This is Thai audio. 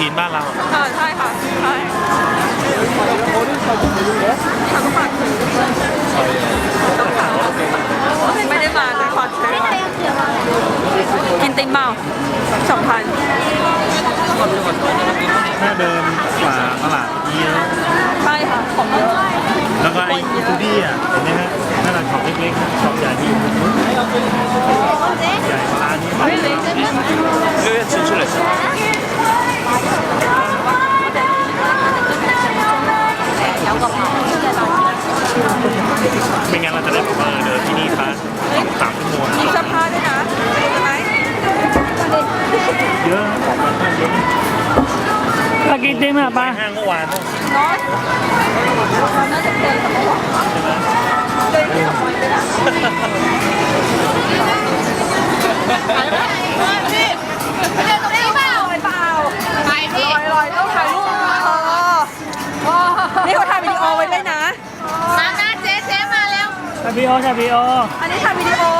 ทีนบ้านเราอ่าใช่ค่ะใช่ทางฝากซื้อไม่ได้มาเลยขอซื้อกินติมเมาสองพันถ้าเดินฝ่าตลาดเยอะใช่ค่ะของเยอะแล้วก็ไอ้ทูดี้อะเห็นไหมฮะนั่นแหละช็อปเล็กๆ ไม่งั้นเราจะได้แบบว่าเดินที่นี่พักสามชั่วโมงมีเสื้อผ้าด้วยนะใช่ไหมเยอะของมันก็เยอะปากินติมอะไปปาห้างเมื่อวานน้อยเราน่าจะเดินกับเมื่อวานาเจ๊เจ๊มาแล้วถ่ายวีดีโอถ่ายวีดีโอ อันนี้ถ่ายวิดีโอ